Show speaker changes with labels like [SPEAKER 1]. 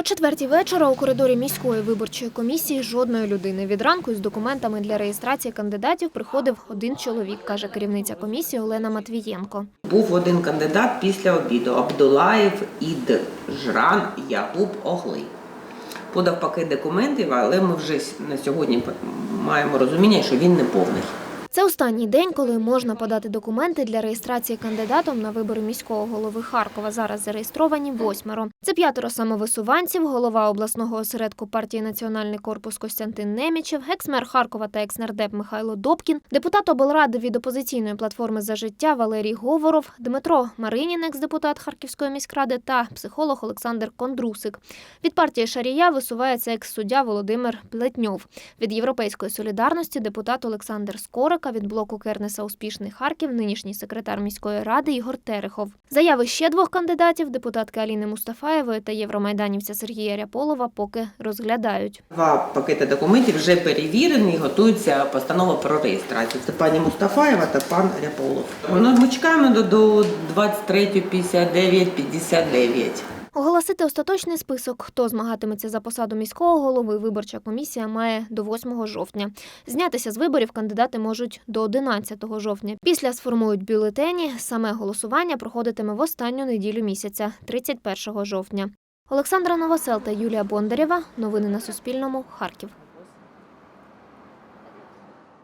[SPEAKER 1] О четвертій вечора у коридорі міської виборчої комісії жодної людини. Від ранку із документами для реєстрації кандидатів приходив один чоловік, каже керівниця комісії Олена Матвієнко.
[SPEAKER 2] Був один кандидат після обіду Абдулаєв Ід Жран Ягуб Огли. Подав пакет документів, але ми вже на сьогодні маємо розуміння, що він не повний.
[SPEAKER 1] Це останній день, коли можна подати документи для реєстрації кандидатом на вибори міського голови Харкова. Зараз зареєстровані восьмеро. Це п'ятеро самовисуванців, голова обласного осередку партії Національний корпус Костянтин Немічев, екс-мер Харкова та екс-нардеп Михайло Добкін, депутат облради від опозиційної платформи за життя Валерій Говоров, Дмитро Маринін, екс-депутат Харківської міськради та психолог Олександр Кондрусик. Від партії Шарія висувається екс-суддя Володимир Плетньов. Від Європейської солідарності депутат Олександр Скорика, від блоку Кернеса Успішний Харків, нинішній секретар міської ради Ігор Терехов. Заяви ще двох кандидатів, депутатки Аліни Мустафаєвої та євромайданівця Сергія Ряполова, поки розглядають.
[SPEAKER 2] Два пакети документів вже перевірені готується постанова про реєстрацію. Це пані Мустафаєва та пан Ряполов. Ми чекаємо до 23.59.59.
[SPEAKER 1] Оголосити остаточний список, хто змагатиметься за посаду міського голови, виборча комісія має до 8 жовтня. Знятися з виборів кандидати можуть до 11 жовтня. Після сформують бюлетені. Саме голосування проходитиме в останню неділю місяця, 31 жовтня. Олександра Новосел та Юлія Бондарєва. Новини на Суспільному. Харків.